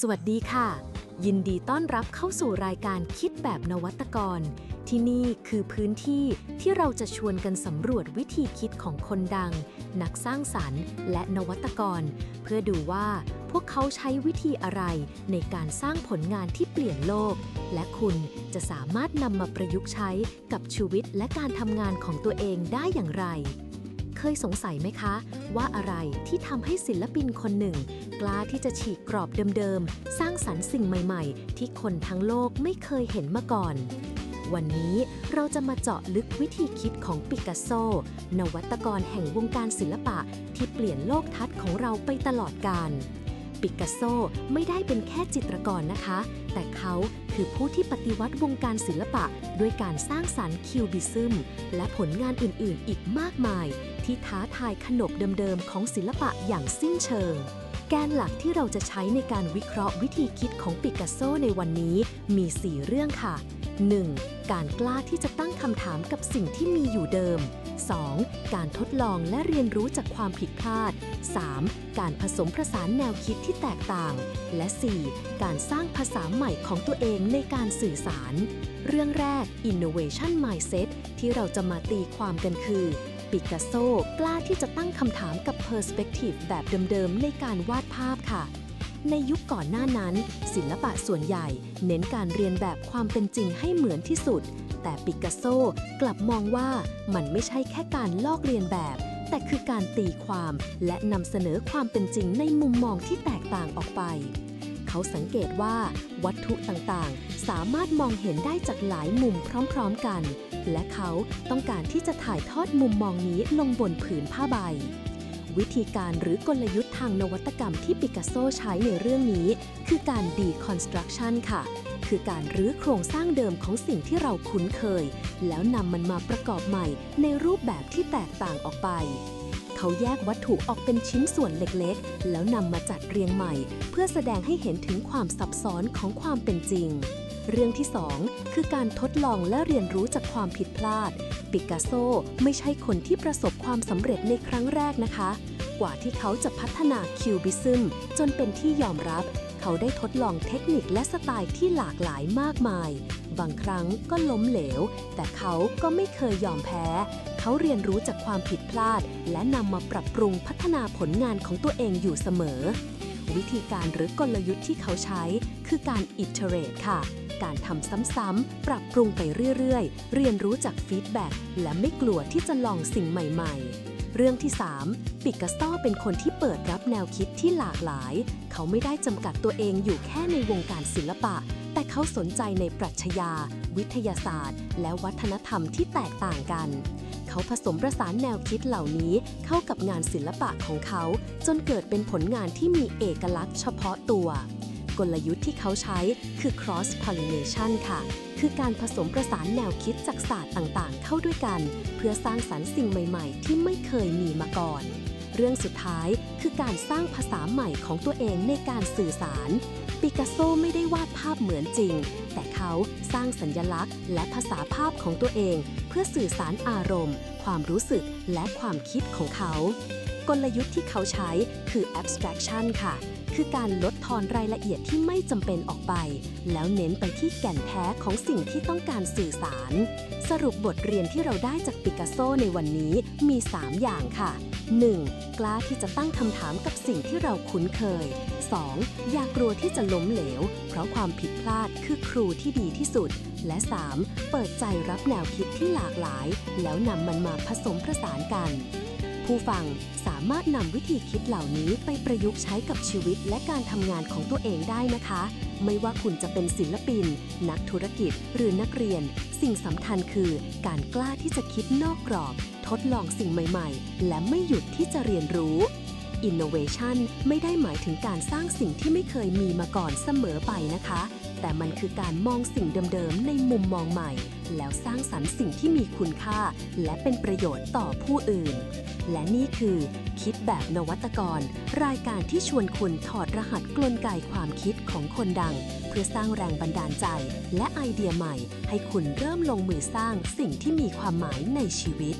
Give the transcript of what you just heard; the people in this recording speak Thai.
สวัสดีค่ะ ยินดีต้อนรับเข้าสู่รายการคิดแบบนวัตกร ที่นี่คือพื้นที่ที่เราจะชวนกันสำรวจวิธีคิดของคนดัง นักสร้างสรรค์ และนวัตกร เพื่อดูว่าพวกเขาใช้วิธีอะไรในการสร้างผลงานที่เปลี่ยนโลก และคุณจะสามารถนำมาประยุกต์ใช้กับชีวิตและการทำงานของตัวเองได้อย่างไร เคยสงสัยไหมคะ ว่าอะไรที่ทำให้ศิลปินคนหนึ่ง กล้าที่จะฉีกกรอบเดิมๆ สร้างสรรค์สิ่งใหม่ๆ ที่คนทั้งโลกไม่เคยเห็นมาก่อน วันนี้เราจะมาเจาะลึกวิธีคิดของปิกัสโซ นวัตกรแห่งวงการศิลปะที่เปลี่ยนโลกทัศน์ของเราไปตลอดกาล ปิกัสโซไม่ได้เป็นแค่จิตรกรนะคะ แต่เขาคือผู้ที่ปฏิวัติวงการศิลปะ ด้วยการสร้างสรรค์คิวบิซึม และผลงานอื่นๆ อีกมากมาย ที่ท้าทายขนบเดิมๆ ของศิลปะอย่างสิ้นเชิง แกนหลักที่เราจะใช้ในการวิเคราะห์วิธีคิดของปิกัสโซในวันนี้มี 4 เรื่องค่ะ 1. การกล้าที่จะตั้งคำถามกับสิ่งที่มีอยู่เดิม 2. การทดลองและเรียนรู้จากความผิดพลาด 3. การผสมผสานแนวคิดที่แตกต่าง และ 4. การสร้างภาษาใหม่ของตัวเองในการสื่อสาร เรื่องแรก Innovation Mindset ที่เราจะมาตีความกันคือปิกัสโซกล้าที่จะตั้งคำถามกับ Perspective แบบเดิมๆ ในการวาดภาพค่ะ ในยุคก่อนหน้านั้น ศิลปะส่วนใหญ่ เน้นการเรียนแบบความเป็นจริงให้เหมือนที่สุด แต่ปิกัสโซกลับมองว่ามันไม่ใช่แค่การลอกเรียนแบบ แต่คือการตีความและนำเสนอความเป็นจริงในมุมมองที่แตกต่างออกไป เขาสังเกตว่าวัตถุต่างๆ สามารถมองเห็นได้จากหลายมุมพร้อมๆกัน และเขาต้องการที่จะถ่ายทอดมุมมองนี้ลงบนผืนผ้าใบวิธีการหรือกลยุทธ์ทางนวัตกรรมที่ปิกัสโซใช้ในเรื่องนี้ คือการ deconstruction ค่ะ คือการรื้อโครงสร้างเดิมของสิ่งที่เราคุ้นเคย แล้วนำมันมาประกอบใหม่ในรูปแบบที่แตกต่างออกไป เขาแยกวัตถุออกเป็นชิ้นส่วนเล็กๆ แล้วนำมาจัดเรียงใหม่ เพื่อแสดงให้เห็นถึงความซับซ้อนของความเป็นจริง เรื่องที่ 2 คือการทดลองและเรียนรู้จากความผิดพลาด ปิกัสโซไม่ใช่คนที่ประสบความสำเร็จในครั้งแรกนะคะ กว่าที่เขาจะพัฒนาคิวบิซึมจนเป็นที่ยอมรับ เขาได้ทดลองเทคนิคและสไตล์ที่หลากหลายมากมาย บางครั้งก็ล้มเหลว แต่เขาก็ไม่เคยยอมแพ้ เขาเรียนรู้จากความผิดพลาด และนำมาปรับปรุงพัฒนาผลงานของตัวเองอยู่เสมอ วิธีการหรือกลยุทธ์ที่เขาใช้ คือการ iterate ค่ะ การทำซ้ำๆ ปรับปรุงไปเรื่อยๆ เรียนรู้จากฟีดแบ็กและไม่กลัวที่จะลองสิ่งใหม่ ๆ เรื่องที่ 3 ปิกัสโตเป็นคนที่เปิดรับแนวคิดที่หลากหลาย เขาไม่ได้จำกัดตัวเองอยู่แค่ในวงการศิลปะ แต่เขาสนใจในปรัชญา วิทยาศาสตร์ และวัฒนธรรมที่แตกต่างกัน เขาผสมประสานแนวคิดเหล่านี้เข้ากับงานศิลปะของเขา จนเกิดเป็นผลงานที่มีเอกลักษณ์เฉพาะตัว กลยุทธ์ที่เขาใช้คือ cross pollination ค่ะ คือการผสมประสานแนวคิดจากศาสตร์ต่างๆ เข้าด้วยกัน เพื่อสร้างสรรค์สิ่งใหม่ๆ ที่ไม่เคยมีมาก่อน เรื่องสุดท้ายคือการสร้างภาษาใหม่ของตัวเองในการสื่อสาร ปิกัสโซไม่ได้วาดภาพเหมือนจริง แต่เขาสร้างสัญญลักษณ์ และภาษาภาพของตัวเอง เพื่อสื่อสารอารมณ์ ความรู้สึกและความคิดของเขา กลยุทธ์ที่เขาใช้คือ abstraction ค่ะ คือการลดทอนรายละเอียดที่ไม่จำเป็นออกไป แล้วเน้นไปที่แก่นแท้ของสิ่งที่ต้องการสื่อสาร สรุปบทเรียนที่เราได้จากปิกัสโซในวันนี้มี 3 อย่างค่ะ 1. กล้าที่จะตั้งคำถามกับสิ่งที่เราคุ้นเคย 2. อย่ากลัวที่จะล้มเหลว เพราะความผิดพลาดคือครูที่ดีที่สุด และ 3. เปิดใจรับแนวคิดที่หลากหลาย แล้วนำมันมาผสมผสานกัน ผู้ฟังสามารถนำวิธีคิดเหล่านี้ไปประยุกต์ใช้กับชีวิตและการทำงานของตัวเองได้นะคะ ไม่ว่าคุณจะเป็นศิลปิน นักธุรกิจ หรือนักเรียน สิ่งสำคัญคือ การกล้าที่จะคิดนอกกรอบ ทดลองสิ่งใหม่ ๆ และไม่หยุดที่จะเรียนรู้ Innovation ไม่ได้หมายถึงการสร้างสิ่งที่ไม่เคยมีมาก่อนเสมอไปนะคะ แต่มันคือการมองสิ่งเดิมๆในมุมมองใหม่ แล้วสร้างสรรค์สิ่งที่มีคุณค่า และเป็นประโยชน์ต่อผู้อื่น และนี่คือ คิดแบบนวัตกร รายการที่ชวนคุณถอดรหัสกลไกความคิดของคนดัง เพื่อสร้างแรงบันดาลใจ และไอเดียใหม่ ให้คุณเริ่มลงมือสร้างสิ่งที่มีความหมายในชีวิต